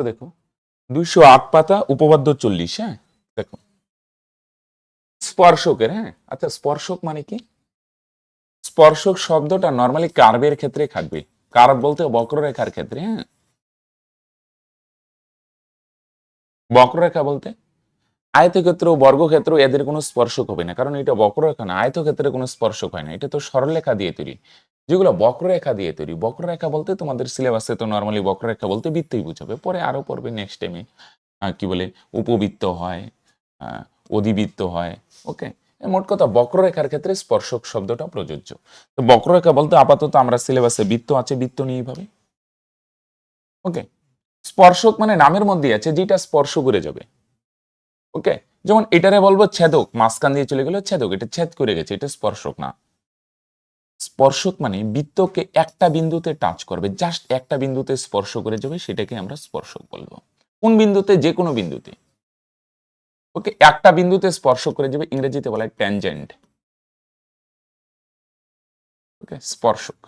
তো দেখো, দুইশো আট পাতা, উপপাদ্য চল্লিশ হ্যাঁ? দেখো। স্পর্শকের হ্যাঁ? আচ্ছা স্পর্শক মানে কি? স্পর্শক শব্দটা নর্মালি কার্বের ক্ষেত্রে থাকবে। কার্ব বলতে বক্ররেখার ক্ষেত্রে হ্যাঁ? বক্ররেখা বলতে? আয়তক্ষেত্র, বর্গক্ষেত্র এদের কোনো স্পর্শক হবে না। কারণ এটা বক্ররেখা না, আয়তক্ষেত্রে কোনো স্পর্শক হয় না। এটা তো সরলরেখা দিয়ে তৈরি। যেগুলো বক্ররেখা দিয়ে তৈরি, বক্ররেখা বলতে তোমাদের সিলেবাসে তো নর্মালি বক্ররেখা বলতে বৃত্তই বুঝাবে। পরে আরও পড়বে নেক্সট টাইমে কি বলে, উপবৃত্ত হয় অধিবৃত্ত হয় ওকে মোট কথা বক্ররেখার ক্ষেত্রে স্পর্শক শব্দটা প্রযোজ্য। তো বক্ররেখা বলতে আপাতত আমরা সিলেবাসে বৃত্ত আছে, বৃত্ত নিয়েই ভাবে। ওকে স্পর্শক মানে নামের মধ্যে আছে, যেটা স্পর্শ করে যাবে। ওকে যেমন এটারে বলব ছেদক, মাঝখান দিয়ে চলে গেল ছেদক, এটা ছেদ করে গেছে, এটা স্পর্শক না। স্পর্শক মানে বৃত্তকে একটা বিন্দুতে টাচ করবে জাস্ট একটা বিন্দুতে স্পর্শ করে যাবে, সেটাকে আমরা স্পর্শক বলব। কোন বিন্দুতে? যে কোনো বিন্দুতে। ওকে একটা বিন্দুতে স্পর্শ করে যাবে, ইংরেজিতে বলা হয় ট্যানজেন্ট ওকে স্পর্শক।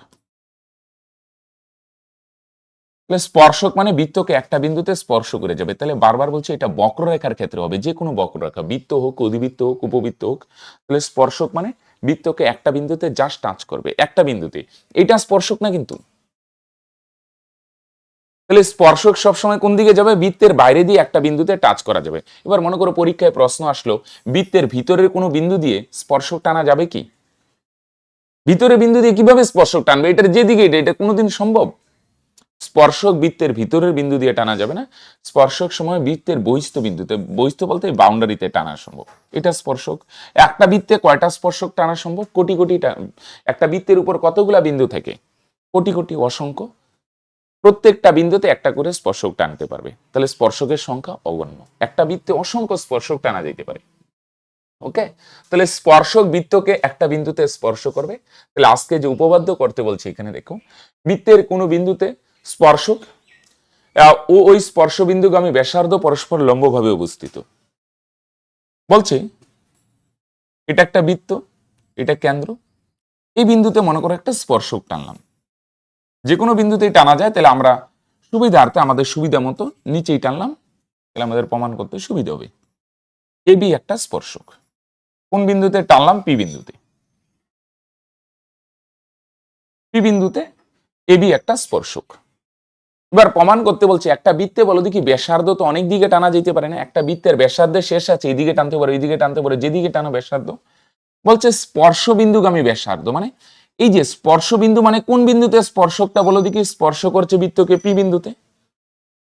তাহলে স্পর্শক মানে বৃত্তকে একটা বিন্দুতে স্পর্শ করে যাবে। তাহলে বারবার বলছে এটা বক্ররেখার ক্ষেত্রে হবে, যে কোনো বক্ররেখা, বৃত্ত হোক, অধিবৃত্ত হোক, উপবৃত্ত হোক, তাহলে স্পর্শক মানে বৃত্তকে একটা বিন্দুতে জাস্ট টাচ করবে, একটা বিন্দুতে। এটা স্পর্শক না কিন্তু। তাহলে স্পর্শক সবসময় কোন দিকে যাবে? বৃত্তের বাইরে দিয়ে একটা বিন্দুতে টাচ করা যাবে। এবার মনে করো পরীক্ষায় প্রশ্ন আসলো, বৃত্তের ভিতরের কোনো বিন্দু দিয়ে স্পর্শক টানা যাবে কি? ভিতরে বিন্দু দিয়ে কীভাবে স্পর্শক টানবে? এটার যেদিকে এটা এটা কোনোদিন সম্ভব? স্পর্শক বৃত্তের ভিতরের বিন্দু দিয়ে টানা যাবে না। স্পর্শক সময় বৃত্তের বহিস্থ বিন্দুতে, বহিস্থ বলতে বাউন্ডারিতে টানা সম্ভব। এটা স্পর্শক। একটা বৃত্তে কয়টা স্পর্শক টানা সম্ভব? কোটি কোটি একটা বৃত্তের উপর কতগুলা বিন্দু থাকে? কোটি কোটি অসংখ্য। প্রত্যেকটা বিন্দুতে একটা করে স্পর্শক টানতে পারবে। তাহলে স্পর্শকের সংখ্যা অগণ্য। একটা বৃত্তে অসংখ্য স্পর্শক টানা যেতে পারে। ওকে? তাহলে স্পর্শক বৃত্তকে একটা বিন্দুতে স্পর্শ করবে। তাহলে আজকে যে উপবাদ্য করতে বলছি এখানে দেখো। বৃত্তের কোনো বিন্দুতে স্পর্শক। ও ওই স্পর্শ বিন্দুগামী ব্যাসার্ধ পরস্পর লম্বভাবে অবস্থিত। বলছে, এটা একটা বৃত্ত, এটা কেন্দ্র। এই বিন্দুতে মনে করো একটা স্পর্শক টানলাম। যে কোনো বিন্দুতেই টানা যায়, তাহলে আমরা সুবিধার্থে, আমাদের সুবিধা মতো নিচেই টানলাম, তাহলে আমাদের প্রমাণ করতে সুবিধা হবে। এ বি একটা স্পর্শক। কোন বিন্দুতে টানলাম? পি বিন্দুতে। পি বিন্দুতে এ বি একটা স্পর্শক। এবার প্রমাণ করতে বলছে একটা বৃত্তে বলো দেখি ব্যাসার্ধ তো অনেক দিকে টানা যেতে পারে না একটা বৃত্তের ব্যাসার্ধের শেষ আছে এইদিকে টানতে পারে এইদিকে টানতে পারে যেদিকে টানো ব্যাসার্ধ। বলছে স্পর্শ বিন্দুগামী ব্যাসার্ধ মানে এই যে স্পর্শ বিন্দু মানে কোন বিন্দুতে স্পর্শকটা বলো দেখি স্পর্শ করছে বৃত্তকে পি বিন্দুতে।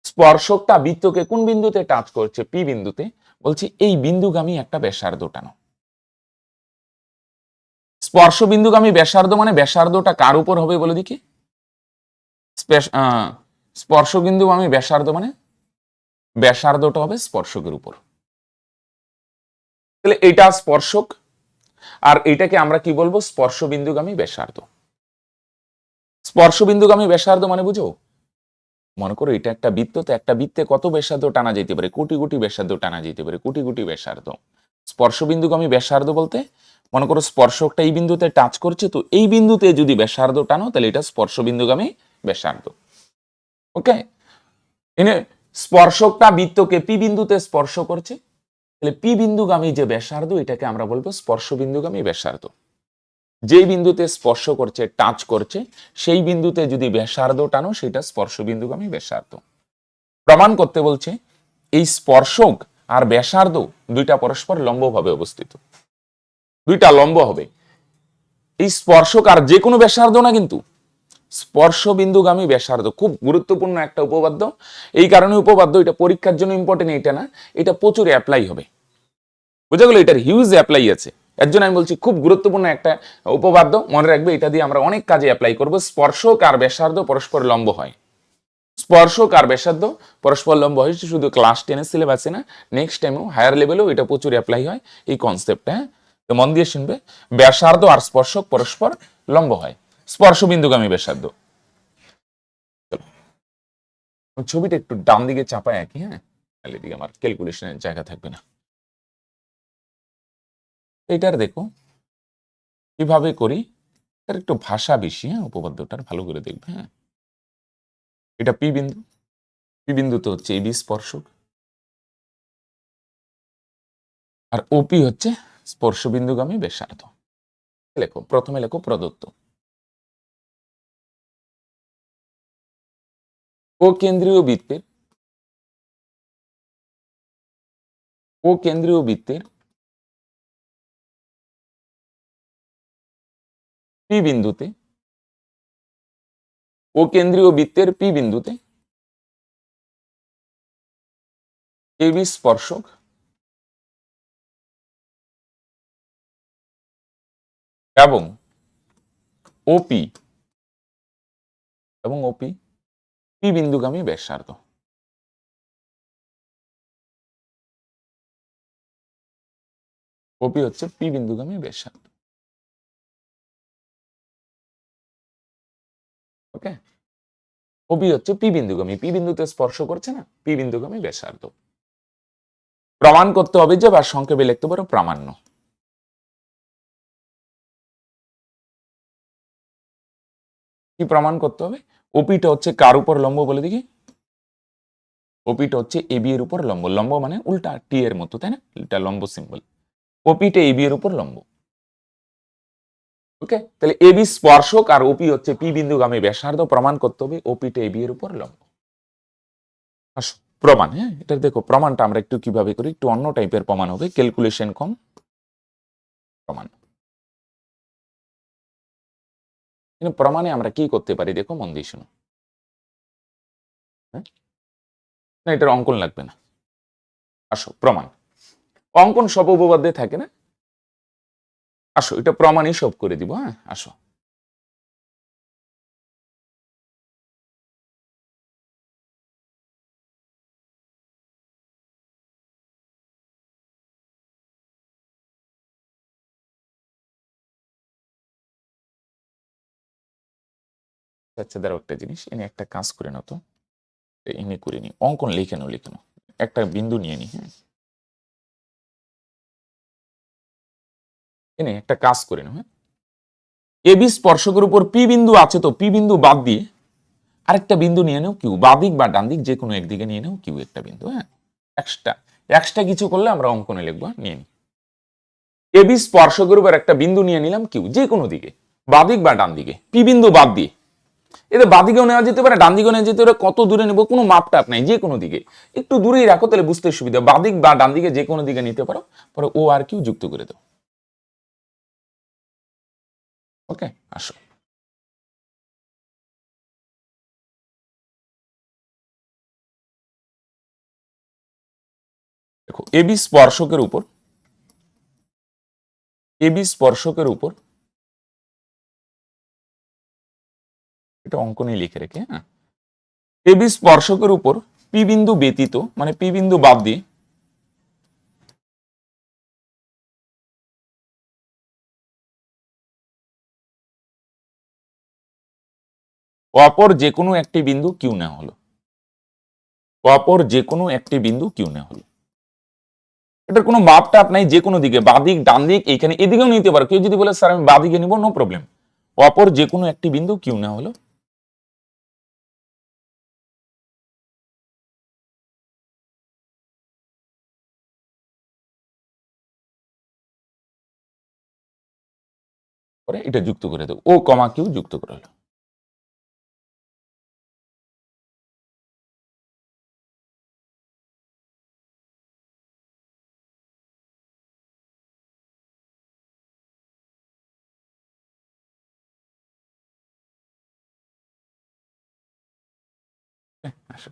স্পর্শকটা বৃত্তকে কোন বিন্দুতে টাচ করছে পি বিন্দুতে। বলছে এই বিন্দুগামী একটা ব্যাসার্ধ টানো। স্পর্শ বিন্দুগামী ব্যাসার্ধ মানে ব্যাসার্ধটা কার উপর হবে বলে আহ, স্পর্শবিন্দু আমি ব্যাসার্ধ মানে ব্যাসার্ধটা হবে স্পর্শকের উপর। তাহলে এটা স্পর্শক, আর এটাকে আমরা কি বলব? স্পর্শবিন্দুগামী ব্যাসার্ধ। স্পর্শবিন্দুগামী ব্যাসার্ধ মানে বুঝো? মনে করো এটা একটা বৃত্ত, তো একটা বৃত্তে কত ব্যাসার্ধ টানা যেতে পারে? কোটি কোটি ব্যাসার্ধ টানা যেতে পারে, কোটি কোটি ব্যাসার্ধ। স্পর্শবিন্দুগামী ব্যাসার্ধ বলতে, মনে করো স্পর্শকটা এই বিন্দুতে টাচ করছে, তো এই বিন্দুতে যদি ব্যাসার্ধ টানো, তাহলে এটা স্পর্শবিন্দুগামী ব্যাসার্ধ। ওকে? এনে স্পর্শকটা বৃত্তকে পি বিন্দুতে স্পর্শ করছে। তাহলে পি বিন্দুগামী যে ব্যাসার্ধ, এটাকে আমরা বলব স্পর্শ বিন্দুগামী ব্যাসার্ধ। যেই বিন্দুতে স্পর্শ করছে, টাচ করছে, সেই বিন্দুতে যদি ব্যাসার্ধ টানো, সেটা স্পর্শ বিন্দুগামী ব্যাসার্ধ। প্রমাণ করতে বলছে, এই স্পর্শক আর ব্যাসার্ধ দুইটা পরস্পর লম্বভাবে অবস্থিত। দুইটা লম্ব হবে। এই স্পর্শক আর যে কোনো ব্যাসার্ধ না কিন্তু স্পর্শ বিন্দুগামী ব্যাসার্ধ, খুব গুরুত্বপূর্ণ একটা উপপাদ্য। এই কারণে উপপাদ্য এটা পরীক্ষার জন্য ইম্পর্টেন্ট এটা না, এটা প্রচুর অ্যাপ্লাই হবে। বুঝা গেল? এটার হিউজ অ্যাপ্লাই আছে। এর জন্য আমি বলছি, খুব গুরুত্বপূর্ণ একটা উপপাদ্য। মনে রাখবে, এটা দিয়ে আমরা অনেক কাজে অ্যাপ্লাই করব। স্পর্শক আর ব্যাসার্ধ পরস্পর লম্ব হয়। স্পর্শক আর ব্যাসার্ধ পরস্পর লম্ব হয় শুধু ক্লাস টেনের সিলেবাসে না নেক্সট টাইমেও হায়ার লেভেলেও এটা প্রচুর অ্যাপ্লাই হয়, এই কনসেপ্টটা হ্যাঁ? তো মন দিয়ে শুনবে, ব্যাসার্ধ আর স্পর্শক পরস্পর লম্ব হয়। স্পর্শ বিন্দুগামী ব্যাসার্ধ। ছবিটা একটু ডান দিকে চাপায় একই হ্যাঁ? তাহলে এদিকে আমার ক্যালকুলেশনের জায়গা থাকবে না। এটার দেখো, কীভাবে করি? এটার একটু ভাষা বেশি হ্যাঁ? উপপাদ্যটার ভালো করে দেখবে হ্যাঁ? এটা পি বিন্দু। পি বিন্দু তো হচ্ছে এবি স্পর্শক। আর ওপি হচ্ছে স্পর্শবিন্দুগামী ব্যাসার্ধ। লেখো, প্রথমে লেখো প্রদত্ত। ও কেন্দ্রীয় বৃত্তের ও কেন্দ্রীয় বৃত্তের পি বিন্দুতে ও কেন্দ্রীয় বৃত্তের পি বিন্দুতে এবি স্পর্শক এবং ওপি এবং ওপি পি বিন্দুগামী ব্যাসার্ধ ওপি হচ্ছে পি বিন্দুগামী ব্যাসার্ধ ওকে ওপি হচ্ছে পি বিন্দুগামী পি বিন্দুতে স্পর্শ করছে না পি বিন্দুগামী ব্যাসার্ধ প্রমাণ করতে হবে যে বা সংক্ষেপে লিখতে পারো প্রামাণ্য কি প্রমাণ করতে হবে ওপিটা হচ্ছে কার উপর লম্ব বলে দেখি? ওপিটা হচ্ছে এবি এর উপর লম্ব। লম্ব মানে উল্টা টি এর মতো, তাই না? এটা লম্ব সিম্বল ওপিটা এবি এর উপর লম্ব। ওকে তাহলে এবি স্পর্শক আর ওপি হচ্ছে পি বিন্দুগামী ব্যাসার্ধ। প্রমাণ করতে হবে ওপিটা এবি এর উপর লম্ব। আসো, প্রমাণ হ্যাঁ? এটা দেখো, প্রমাণটা আমরা একটু কীভাবে করি? একটু অন্য টাইপের প্রমাণ হবে। ক্যালকুলেশন কম। প্রমাণ। কিন্তু প্রমাণে আমরা কি করতে পারি? দেখো, মন দিয়ে শুনো। হ্যাঁ? না, এটার অঙ্কন লাগবে না। আসো, প্রমাণ। অঙ্কন সব উপবাদ্যে থাকে না? আসো, এটা প্রমাণই সব করে দিব হ্যাঁ? আসো। আচ্ছা দাঁড়াও একটা জিনিস। এনে একটা কাজ করে নাও তো। এনে করে নি অঙ্কন লিখে নাও লিখে নাও। একটা বিন্দু নিয়ে নি হ্যাঁ? এনে একটা কাজ করে নাও হ্যাঁ? এবি স্পর্শকের উপর পি বিন্দু আছে তো, পি বিন্দু বাদ দিয়ে আরেকটা বিন্দু নিয়ে নাও, কিউ বাদিক বা ডান দিক যে কোনো একদিকে নিয়ে নাও, কিউ একটা বিন্দু হ্যাঁ? এক্সট্রা। এক্সট্রা কিছু করলে আমরা অঙ্কনে লিখব হ্যাঁ? নিয়ে নিই এবি স্পর্শকের উপর একটা বিন্দু নিয়ে নিলাম, কিউ যে কোনো দিকে। বাদিক বা ডান দিকে পি বিন্দু বাদ দিয়ে। এদের বাদিকেও নেওয়া যেতে পারে, ডান দিকেও নেওয়া যেতে পারে, কত দূরে নেব কোনো মাপটাপ নাই, যে কোনো দিকে। একটু দূরেই রাখো, তাহলে বুঝতে সুবিধা। বাদিক বা ডান দিকে যে কোনো দিকে নিতে পারো, পরে ও আর কিউ যুক্ত করে দাও। ওকে আসো। দেখো এবি স্পর্শকের উপর এবি স্পর্শকের উপর এটা অঙ্কনে লিখে রেখে হ্যাঁ? এবি স্পর্শকের উপর পি বিন্দু ব্যতীত মানে পি বিন্দু বাদ দিয়ে, অপর যে কোনো একটি বিন্দু কিউ নেওয়া হলো। অপর যে কোনো একটি বিন্দু কিউ নেওয়া হলো। এটার কোনো মাপ টাপ নাই যে কোনো দিকে বাদিক ডান দিক, এইখানে, এদিকেও নিতে পারো। কেউ যদি বলে, স্যার, আমি বাদিকে নিব নো প্রবলেম অপর যে কোনো একটি বিন্দু কিউ নেওয়া হলো। করে এটা যুক্ত করে দেবো। ও কমা কিউ যুক্ত করে হলো। আসো।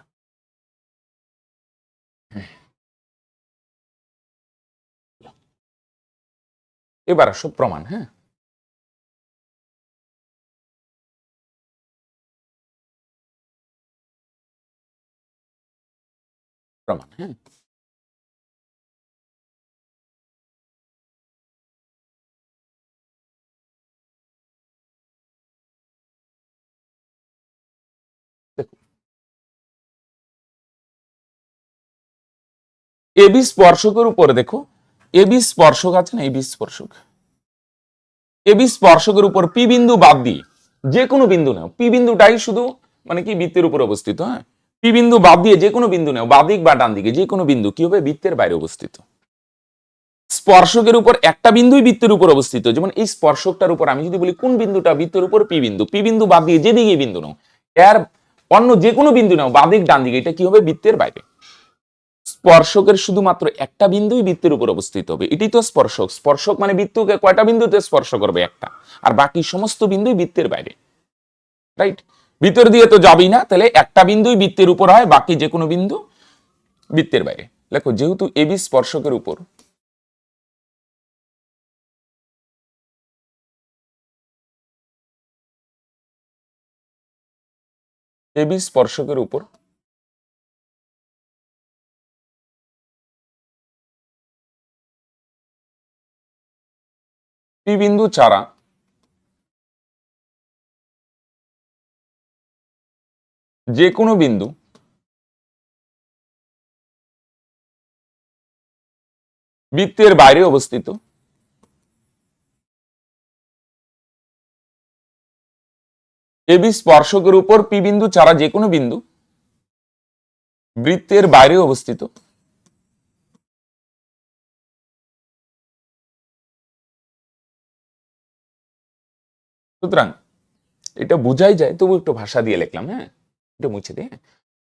এবার আসো প্রমাণ হ্যাঁ? প্রমাণ হ্যাঁ এবি স্পর্শকের উপরে দেখো এবি স্পর্শক আছে না এবি স্পর্শক? এবি স্পর্শকের উপর পি বিন্দু বাদ দিয়ে, যে কোনো বিন্দু নাও, পি বিন্দুটাই শুধু মানে কি বৃত্তের উপর অবস্থিত হ্যাঁ? পি বিন্দু বাদ দিয়ে যে কোনো বিন্দু নেও বাদিক বা ডান দিকে, যে কোনো বিন্দু, কি হবে? বৃত্তের বাইরে অবস্থিত। স্পর্শকের উপর একটা বিন্দুই বৃত্তের উপর অবস্থিত। যেমন এই স্পর্শকটার উপর আমি যদি বলি, কোন বিন্দুটা? বৃত্তের উপর পি বিন্দু। পি বিন্দু বাদ দিয়ে যেদিকে বিন্দু নাও, এর অন্য যে কোনো বিন্দু নাও বাদিক ডান দিকে, এটা কি হবে? বৃত্তের বাইরে। স্পর্শকের শুধুমাত্র একটা বিন্দুই বৃত্তের উপর অবস্থিত হবে। এটি তো স্পর্শক। স্পর্শক মানে বৃত্তকে কয়টা বিন্দুতে স্পর্শ করবে? একটা। আর বাকি সমস্ত বিন্দুই বৃত্তের বাইরে। রাইট? ভিতর দিয়ে তো যাবেই না, তাহলে একটা বিন্দুই বৃত্তের উপর হয়, বাকি যে কোনো বিন্দু বৃত্তের বাইরে। দেখো, যেহেতু এবি স্পর্শকের উপর। এবি স্পর্শকের উপর। পি বিন্দু চারা যে কোনো বিন্দু বৃত্তের বাইরে অবস্থিত। এবি স্পর্শকের উপর পি বিন্দু ছাড়া যে কোনো বিন্দু বৃত্তের বাইরে অবস্থিত। সুতরাং এটা বোঝাই যায়, তবু একটু ভাষা দিয়ে লিখলাম হ্যাঁ? এটা মুছে দিয়ে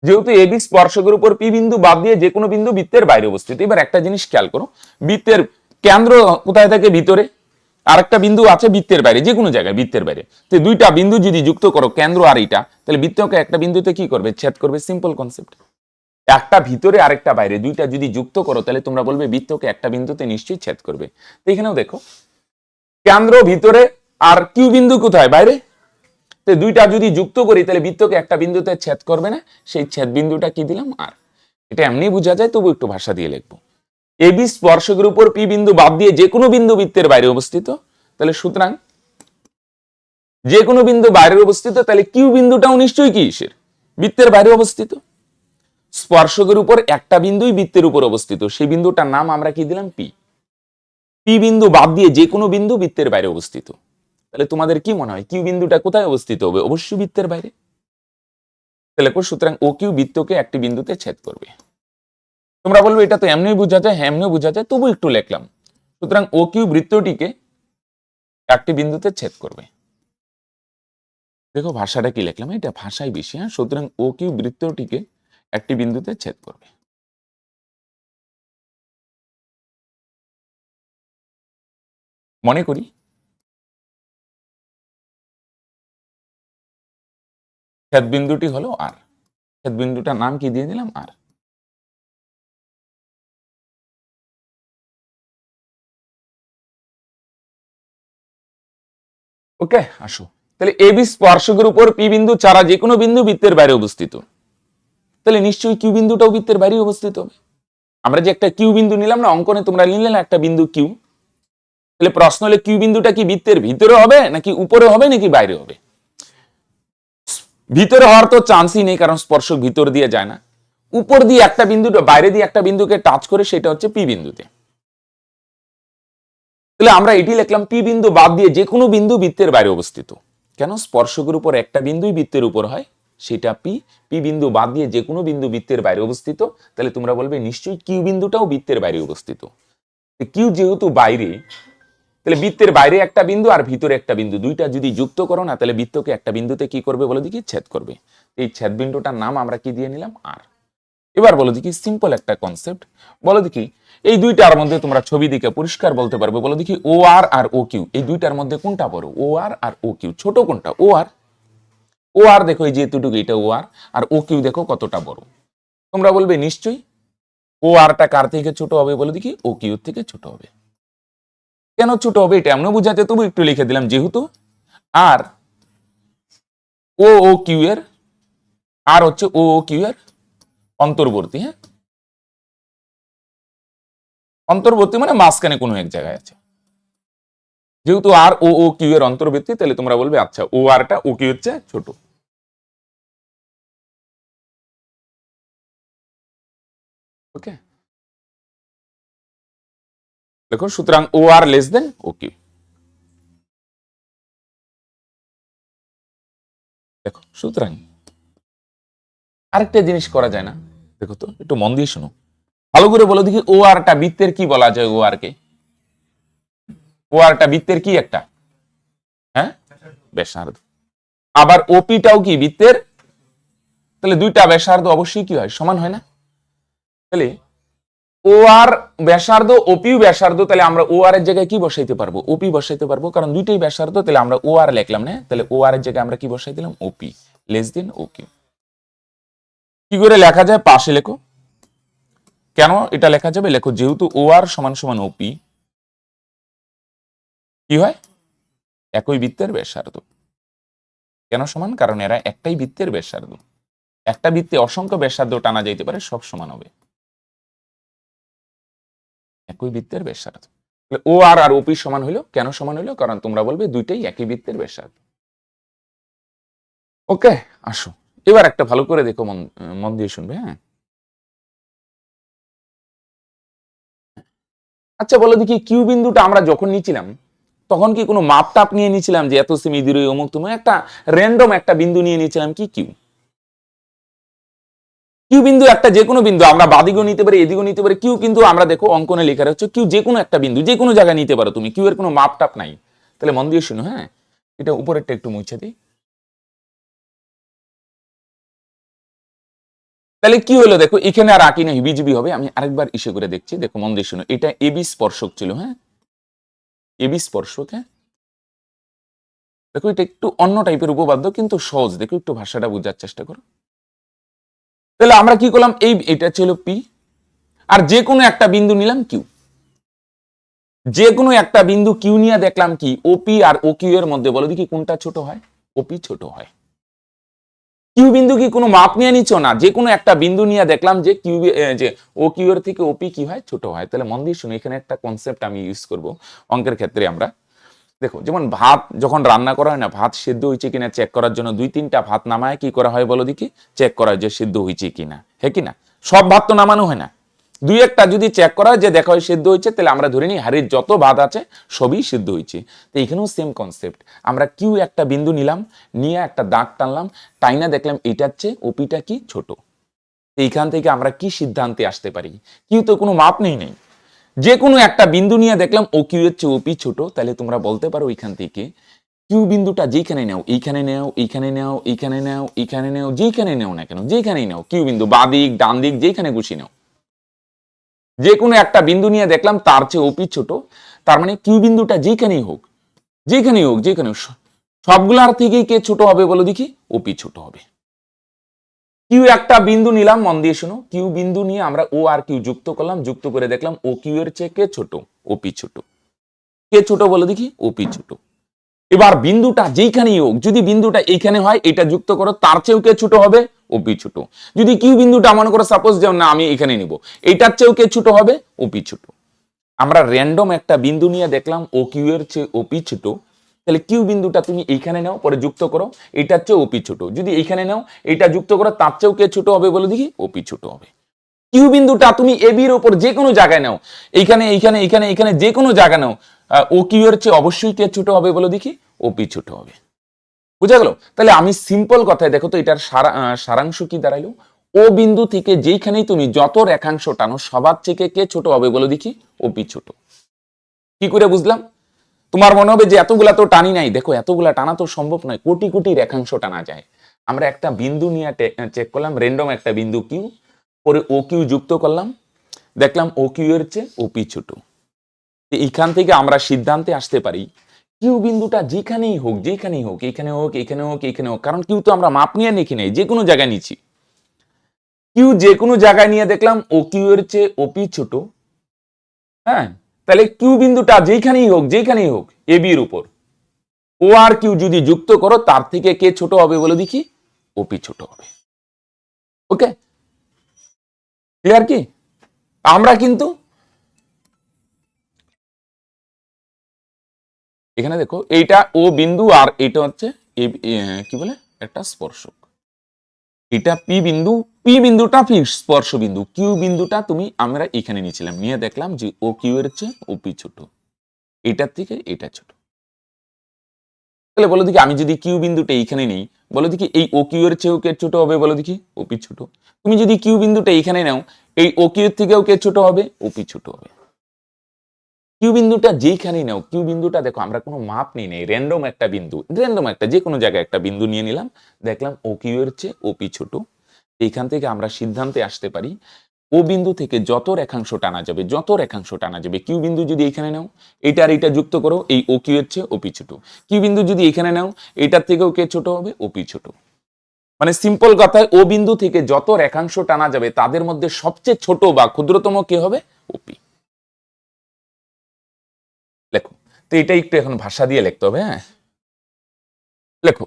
যেহেতু এবি স্পর্শকের উপর পি বিন্দু বাদ দিয়ে যে কোনো বিন্দু বৃত্তের বাইরে অবস্থিত। এবার একটা জিনিস খেয়াল করো, বৃত্তের কেন্দ্র কোথায় থাকে? ভিতরে। আর একটা বিন্দু আছে বৃত্তের বাইরে, যে কোনো জায়গায় বৃত্তের বাইরে। তো দুইটা বিন্দু যদি যুক্ত করো, কেন্দ্র আর এইটা, তাহলে বৃত্তকে একটা বিন্দুতে কি করবে? ছেদ করবে সিম্পল কনসেপ্ট একটা ভিতরে, আরেকটা বাইরে, দুইটা যদি যুক্ত করো, তাহলে তোমরা বলবে বৃত্তকে একটা বিন্দুতে নিশ্চয়ই ছেদ করবে। তো এখানেও দেখো, কেন্দ্র, ভিতরে আর কিউ বিন্দু কোথায়? বাইরে। তো দুইটা যদি যুক্ত করি, তাহলে বৃত্তকে একটা বিন্দুতে ছেদ করবে না। সেই ছেদ বিন্দুটা কি দিলাম? আর। এটা এমনি বোঝা যায়, তবু একটু ভাষা দিয়ে লিখব। এবি স্পর্শকের উপর পি বিন্দু বাদ দিয়ে যে কোনো বিন্দু বৃত্তের বাইরে অবস্থিত। তাহলে সুতরাং যে কোনো বিন্দু বাইরে অবস্থিত, তাহলে কিউ বিন্দুটাও নিশ্চয়ই কি কিসের বৃত্তের বাইরে অবস্থিত। স্পর্শকের উপর একটা বিন্দুই বৃত্তের উপর অবস্থিত। সেই বিন্দুটার নাম আমরা কি দিলাম? পি। পি বিন্দু বাদ দিয়ে যে কোনো বিন্দু বৃত্তের বাইরে অবস্থিত। তাহলে তোমাদের কি মনে হয়? কিউ বিন্দুটা কোথায় অবস্থিত হবে? অবশ্যই বৃত্তের বাইরে। তাহলে সুতরাং ও কিউ বৃত্তকে একটি বিন্দুতে ছেদ করবে। তোমরা বলবে, এটা তো এমনি বোঝা যায় হ্যাঁ এমনিও বোঝা যায়, তবু একটু লিখলাম। সুতরাং ও কিউ বৃত্তটিকে একটি বিন্দুতে ছেদ করবে। দেখো ভাষাটা কি লিখলাম? এটা ভাষাই বেশি হ্যাঁ? সুতরাং ও কিউ বৃত্তটিকে একটি বিন্দুতে ছেদ করবে। মনে করি বিন্দুটি হলো আর। ছেদ বিন্দুটার নাম কি দিয়ে দিলাম? আর। ওকে, আসো। তাহলে এবি স্পর্শকের উপর পি বিন্দু ছাড়া যে কোনো বিন্দু বৃত্তের বাইরে অবস্থিত। তাহলে নিশ্চয়ই কিউ বিন্দুটাও বৃত্তের বাইরে অবস্থিত। হবে আমরা যে একটা কিউ বিন্দু নিলাম না, অঙ্কনে তোমরা নিলে না একটা বিন্দু কিউ। তাহলে প্রশ্ন হলে কিউ বিন্দুটা কি বৃত্তের ভিতরে হবে নাকি উপরে হবে নাকি বাইরে হবে? ভিতরে হওয়ার তো চান্সই নেই, কারণ স্পর্শক ভিতর দিয়ে যায় না। উপর দিয়ে একটা বিন্দু বাইরে দিয়ে একটা বিন্দুকে টাচ করে সেটা হচ্ছে পি বিন্দুতে। তাহলে আমরা এটি লিখলাম পি বিন্দু বাদ দিয়ে যে কোনো বিন্দু বৃত্তের বাইরে অবস্থিত। কেন? স্পর্শকের উপর একটা বিন্দুই বৃত্তের উপর হয়, সেটা পি পি বিন্দু বাদ দিয়ে যে কোনো বিন্দু বৃত্তের বাইরে অবস্থিত, তাহলে তোমরা বলবে নিশ্চয়ই কিউ বিন্দুটাও বৃত্তের বাইরে অবস্থিত। কিউ যেহেতু বাইরে তাহলে বৃত্তের বাইরে একটা বিন্দু আর ভিতরে একটা বিন্দু। দুইটা যদি যুক্ত করো না, তাহলে বৃত্তকে একটা বিন্দুতে কি করবে বলে দেখি? ছেদ করবে। এই ছেদ বিন্দুটার নাম আমরা কি দিয়ে নিলাম? আর এবার বলো দেখি সিম্পল একটা কনসেপ্ট বলো দেখি, এই দুইটার মধ্যে তোমরা ছবি দিকে পরিষ্কার বলতে পারবে। বলো দেখি ও আর আর ও কিউ এই দুইটার মধ্যে কোনটা বড়? ও আর আর ও কিউ ছোট কোনটা? ও আর ও আর দেখো, এই যে এতটুকু এটা ও আর আর ও কিউ দেখো কতটা বড়। তোমরা বলবে নিশ্চয়ই। ও আরটা কার থেকে ছোট হবে? বলে দেখি ও কিউ থেকে ছোট হবে। কেন ছোট হবে এটা এমন বুঝাতে তবু একটু লিখে দিলাম, যেহেতু আর ও ও, কিউ এর, আর হচ্ছে ও ও, কিউ এর অন্তর্বর্তী হ্যাঁ? অন্তর্বর্তী মানে মাঝখানে কোনো এক জায়গায় আছে। যেহেতু আর, ও ও, কিউ এর অন্তর্বর্তী, তাহলে তোমরা বলবে আচ্ছা ও আরটা, ও, কিউ হচ্ছে ছোট। ওকে দেখো সুতরাং ও আর লেস দেন ও কিউ। দেখো সুতরাং আরেকটা জিনিস করা যায় না। দেখো তো, একটু মন দিয়ে শোনো ভালো করে বলো দেখি, ও আরটা বৃত্তের কি বলা যায় ও আর কে? ও আরটা বৃত্তের কি একটা? হ্যাঁ? ব্যাসার্ধ আবার ওপিটাও কি বৃত্তের? তাহলে দুইটা ব্যাসার্ধ অবশ্যই কি হয়? সমান হয় না? তাহলে ও আর ব্যাসার্ধ ওপিও ব্যাসার্ধ, তাহলে আমরা ও আর এর জায়গায় কি বসাইতে পারব? ওপি বসাইতে পারব, কারণ দুইটাই ব্যাসার্ধ, তাহলে আমরা ও আর লিখলাম না তাহলে ও আর এর জায়গায় আমরা কি বসাই দিলাম? ওপি লেস দেন ও কিউ কি করে লেখা যায়? পাশে লেখো। কেন এটা লেখা যাবে? লেখো, যেহেতু ও আর সমান সমান ওপি কি হয়? একই বৃত্তের ব্যাসার্ধ। কেন সমান? কারণ এরা একটাই বৃত্তের ব্যাসার্ধ। একটা বৃত্তে অসংখ্য ব্যাসার্ধ টানা যাইতে পারে, সব সমান হবে। একই বৃত্তের তাহলে ও আর আর ওপি সমান হইল? কেন সমান হইল? কারণ তোমরা বলবে দুইটাই একই বৃত্তের ব্যাসার্ধ ওকে, আসো। এবার একটা ভালো করে দেখো মন মন দিয়ে শুনবে হ্যাঁ? আচ্ছা বলো দেখি, কিউ বিন্দুটা আমরা যখন নিয়েছিলাম, তখন কি কোনো মাপ টাপ নিয়ে নিয়েছিলাম যে এত সেমি দূরে অমুক তুমি একটা র্যান্ডম একটা বিন্দু নিয়ে নিয়েছিলাম কি কিউ? কিউ বিন্দু একটা, যে কোনো বিন্দু, আমরা বাদিকেও নিতে পারি, এদিকেও নিতে পারি, কিউ কিন্তু আমরা দেখো অঙ্কনে লেখা রয়েছে, কিউ যে কোনো একটা বিন্দু, যে কোনো জায়গায় নিতে পারো তুমি, কিউ এর কোনো মাপ টাপ নাই। তাহলে মন দিয়ে শুনো হ্যাঁ? এটা উপরেরটা একটু মুছে দিই। তাহলে কি হলো, দেখো, এখানে আর আঁকি না হিবিজিবি হবে, আমি আরেকবার ইসে করে দেখছি, দেখো, মন দিয়ে শুনো, এটা এবি স্পর্শক ছিল হ্যাঁ? এবি স্পর্শক হ্যাঁ? দেখো, এটা একটু অন্য টাইপের উপপাদ্য, কিন্তু সহজ, দেখো, একটু ভাষাটা বোঝার চেষ্টা করো। তাহলে আমরা কি করলাম? এই এটা ছিল পি আর যে কোনো একটা বিন্দু নিলাম কিউ যে কোনো একটা বিন্দু কিউ নিয়ে দেখলাম কি? ওপি আর ও কিউ এর মধ্যে, বলো দেখি কোনটা ছোট হয়? ওপি ছোট হয়। কিউ বিন্দু কি কোনো মাপ নিয়ে নিচ্ছ না? যে কোনো একটা বিন্দু নিয়ে দেখলাম যে কিউ যে ও কিউ এর থেকে ওপি কি হয়? ছোট হয়। তাহলে মন দিয়ে শুনে, এখানে একটা কনসেপ্ট আমি ইউজ করব। অঙ্কের ক্ষেত্রে আমরা দেখো, যেমন ভাত যখন রান্না করা হয় না, ভাত সিদ্ধ হয়েছে কিনা চেক করার জন্য দুই তিনটা ভাত নামায়, কি করা হয় বলো দেখি? চেক করা হয় যে সিদ্ধ হয়েছে কিনা হ্যাঁ কিনা? সব ভাত তো নামানো হয় না। দুই একটা যদি চেক করা হয় যে দেখা হয় সিদ্ধ হয়েছে, তাহলে আমরা ধরে নিই হাড়ির যত ভাত আছে, সবই সিদ্ধ হয়েছে। তো এখানেও সেম কনসেপ্ট আমরা কিউ একটা বিন্দু নিলাম, নিয়ে একটা দাগ টানলাম, টাইনা দেখলাম এটার চেয়ে ওপিটা কি ছোট। এইখান থেকে আমরা কি সিদ্ধান্তে আসতে পারি? কিউ তো কোনো মাপ নেই নেই। যে কোনো একটা বিন্দু নিয়ে দেখলাম ও কিউ এর চেয়ে ওপি ছোট, তাহলে তোমরা বলতে পারো এখান থেকে কিউ বিন্দুটা যেখানে নাও, এইখানে নাও এইখানে নাও এইখানে নাও এইখানে নাও যেখানে নাও না কেন যেখানেই নাও কিউ বিন্দু, বা দিক, ডান দিক যেখানে খুশি নাও। যে কোনো একটা বিন্দু নিয়ে দেখলাম তার চেয়ে ওপি ছোট, তার মানে কিউ বিন্দুটা যেখানেই হোক যেখানেই হোক যেখানে সবগুলার থেকেই কে ছোট হবে বলো দেখি? ওপি ছোট হবে। কিউ একটা বিন্দু নিলাম, মন দিয়ে শোনো। কিউ বিন্দু নিয়ে আমরা ও আর কিউ যুক্ত করলাম, যুক্ত করে দেখলাম ও কিউ এর চেয়ে কে ছোট? ওপি ছোট। কে ছোট বলো দেখি? ওপি ছোট। এবার বিন্দুটা যেইখানেই হোক, যদি বিন্দুটা এইখানে হয়, এটা যুক্ত করো, তার চেয়েও কে ছোট হবে? ওপি ছোট। যদি কিউ বিন্দুটা মনে করো সাপোজ যেমন না, আমি এখানে নিব। এইটার চেয়েও কে ছোট হবে? ওপি ছোট। আমরা র্যান্ডম একটা বিন্দু নিয়ে দেখলাম ও কিউ এর চেয়ে ওপি ছোট। তাহলে কিউ বিন্দুটা তুমি এইখানে নাও, পরে যুক্ত করো। এটার চেয়ে ওপি ছোট। যদি এইখানে নাও, এটা যুক্ত করো, তার চেয়েও কে ছোট হবে বলে দেখি ওপি ছোট হবে। কিউ বিন্দুটা তুমি এবির ওপর যে কোনো জায়গায় নাও। এইখানে এইখানে এইখানে এইখানে যে কোনো জায়গা নাও। ও কিউ এর চেয়ে অবশ্যই কে ছোট হবে বলে দেখি ওপি ছোট হবে। বুঝা গেল? তাহলে আমি সিম্পল কথায়, দেখো তো এটার সারা- সারাংশ কি দাঁড়াইলো? ও বিন্দু থেকে যেইখানেই তুমি যত রেখাংশ টানো, সবার থেকে কে ছোট হবে বলে দেখি ওপি ছোট। কি করে বুঝলাম? তোমার মনে হবে যে এতগুলা তো টানি নাই। দেখো, এতগুলা টানা তো সম্ভব নয়। কোটি কোটি রেখাংশ টানা যায়। আমরা একটা বিন্দু নিয়ে চেক করলাম র্যান্ডম একটা বিন্দু কিউ পরে ও কিউ যুক্ত করলাম। দেখলাম ও কিউ এর চেয়ে ওপি ছোট। এইখান থেকে আমরা সিদ্ধান্তে আসতে পারি কিউ বিন্দুটা যেখানেই হোক যেখানেই হোক, এখানে হোক এখানে হোক এখানে হোক, কারণ কিউ তো আমরা মাপ নিয়ে লিখি নাই যে কোনো জায়গায় নিচ্ছি। কিউ যে কোনো জায়গায় নিয়ে দেখলাম ও কিউ এর চেয়ে ওপি ছোট। হ্যাঁ? তাহলে কিউ বিন্দুটা যেখানেই হোক যেখানেই হোক এ বির উপর। ও আর কিউ যদি যুক্ত করো, তার থেকে কে ছোট হবে বলে দেখি ওপি ছোট হবে। ওকে ক্লিয়ার কি? আমরা কিন্তু এখানে দেখো, এইটা ও বিন্দু আর এটা হচ্ছে কি বলে? একটা স্পর্শক। এটা পি বিন্দু, পি বিন্দুটা পি স্পর্শ বিন্দু কিউ বিন্দুটা তুমি, আমরা এখানে নিয়েছিলাম। নিয়ে দেখলাম যে ও কিউ এর চেয়ে ও পি ছোট। এটার থেকে এটা ছোট। তাহলে বলো দেখি, আমি যদি কিউ বিন্দুটা এইখানে নেই, বলো দেখি এই ও কিউ এর চেয়েও কে ছোট হবে, বলো দেখি ওপি ছোট। তুমি যদি কিউ বিন্দুটা এইখানে নাও, এই ও কিউ এর থেকেও কে ছোট হবে ওপি ছোট হবে। কিউ বিন্দুটা যেইখানেই নাও কিউ বিন্দুটা দেখো, আমরা কোনো মাপ নিই, নেই। র্যান্ডম একটা বিন্দু র্যান্ডম একটা যে কোনো জায়গায় একটা বিন্দু নিয়ে নিলাম। দেখলাম ও কিউ এর চেয়ে ওপি ছোট। এইখান থেকে আমরা সিদ্ধান্তে আসতে পারি ও বিন্দু থেকে যত রেখাংশ টানা যাবে, যত রেখাংশ টানা যাবে কিউ বিন্দু যদি এখানে নাও এটা আর এটা যুক্ত করো, এই ও কিউ এর চেয়ে ওপি ছোট। কিউ বিন্দু যদি এখানে নাও এটার থেকেও কে ছোট হবে? ওপি ছোট। মানে সিম্পল কথায় ও বিন্দু থেকে যত রেখাংশ টানা যাবে, তাদের মধ্যে সবচেয়ে ছোট বা ক্ষুদ্রতম কে হবে? ওপি তো এটা একটু এখন ভাষা দিয়ে লিখতে হবে হ্যাঁ? লেখো।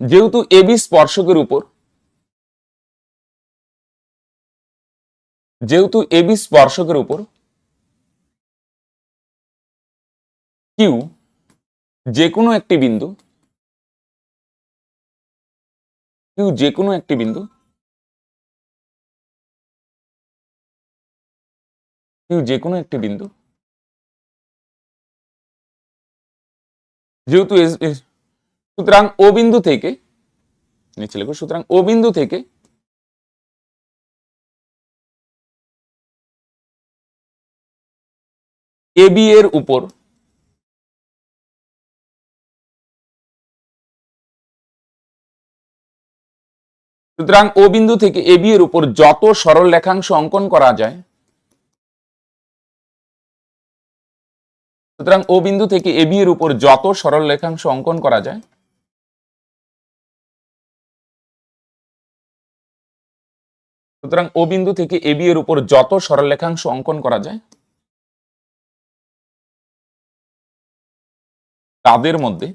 যেহেতু এবি স্পর্শকের উপর, যেহেতু এবি স্পর্শকের উপর কিউ যে কোনো একটি বিন্দু কিউ যে কোনো একটি বিন্দু কিউ যে কোনো একটি বিন্দু যেহেতু সুতরাং ও বিন্দু থেকে, নিচে লেখো, সুতরাং ও বিন্দু থেকে এ বি এর উপর সুতরাং ও বিন্দু থেকে এ বি এর উপর যত সরল রেখাংশ অঙ্কন করা যায় সুতরাং ও বিন্দু থেকে এ বি এর উপর যত সরল রেখাংশ অঙ্কন করা যায়, সুতরাং ও বিন্দু থেকে এ বি এর উপর যত সরল রেখাংশ অঙ্কন করা যায়, তাদের মধ্যে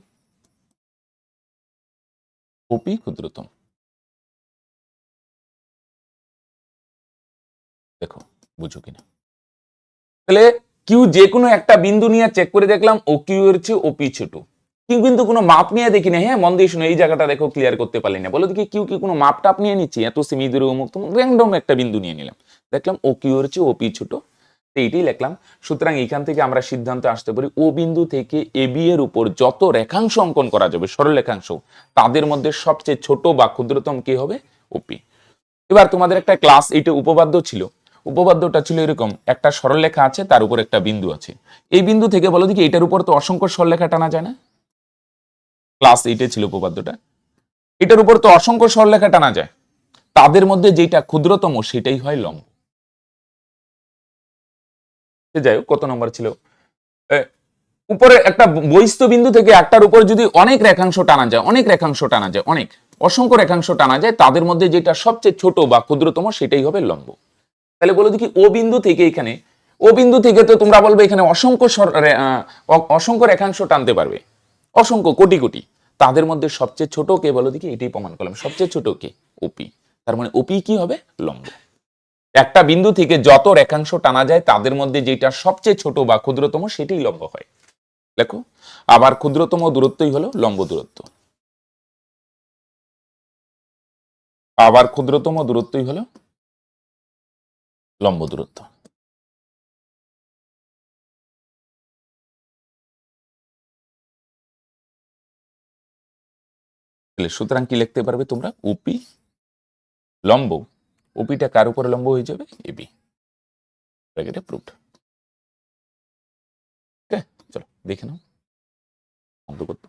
ওপি ক্ষুদ্রতম। দেখো, বুঝো কিনা। তাহলে কিউ যে কোনো একটা বিন্দু নিয়ে চেক করে দেখলাম, ও কিউ এর চেয়ে ও পি ছোট কিউ কিন্তু কোনো মাপ নিয়ে দেখি না হ্যাঁ মন দিয়ে শুনে এই জায়গাটা দেখো ক্লিয়ার করতে পারলি না। বলো দেখি কিউ কি কোনো মাপ টাপ নিয়ে নিচ্ছি? এত সেমি দূরে মুক্ত র্যান্ডম একটা বিন্দু নিয়ে নিলাম। দেখলাম ও কিউ এর চেয়ে ওপি ছোট তো এইটাই লিখলাম। সুতরাং এখান থেকে আমরা সিদ্ধান্ত আসতে পারি, ও বিন্দু থেকে এ বি এর উপর যত রেখাংশ অঙ্কন করা যাবে, সরল রেখাংশ, তাদের মধ্যে সবচেয়ে ছোট বা ক্ষুদ্রতম কি হবে? ওপি এবার তোমাদের একটা ক্লাস এইটা উপপাদ্য ছিল। উপপাদ্যটা ছিল এরকম একটা সরলরেখা আছে তার উপর একটা বিন্দু আছে। এই বিন্দু থেকে বলো দেখি এটার উপর তো অসংখ্য সরলরেখা টানা যায় না? ক্লাস এইটে ছিল উপপাদ্যটা। এটার উপর তো অসংখ্য সরলরেখা টানা যায়। তাদের মধ্যে যেটা ক্ষুদ্রতম সেটাই হয় লম্ব। যাই হোক, কত নম্বর ছিল? উপরে একটা বহিস্থ বিন্দু থেকে একটার উপর যদি অনেক রেখাংশ টানা যায় অনেক রেখাংশ টানা যায় অনেক অসংখ্য রেখাংশ টানা যায় তাদের মধ্যে যেটা সবচেয়ে ছোট বা ক্ষুদ্রতম সেটাই হবে লম্ব। তাহলে বলো দেখি ও বিন্দু থেকে এখানে, ও বিন্দু থেকে তো তোমরা বলবে এখানে অসংখ্য অসংখ্য রেখাংশ টানতে পারবে। অসংখ্য, কোটি কোটি। তাদের মধ্যে সবচেয়ে ছোট কে বলো দেখি? এটাই প্রমাণ করলাম। সবচেয়ে ছোট কে? ওপি তার মানে ওপি কি হবে? লম্ব। একটা বিন্দু থেকে যত রেখাংশ টানা যায়, তাদের মধ্যে যেটা সবচেয়ে ছোট বা ক্ষুদ্রতম, সেটাই লম্ব হয়। দেখো, আবার ক্ষুদ্রতম দূরত্বই হলো লম্ব দূরত্ব। আবার ক্ষুদ্রতম দূরত্বই হলো লম্ব দূরত্ব। সুতরাং কি লিখতে পারবে তোমরা? ওপি লম্ব। ওপিটা কার উপরে লম্ব হয়ে যাবে? এবি ব্র্যাকেটে প্রুফড ওকে চলো, দেখে নাও। অঙ্ক করতে।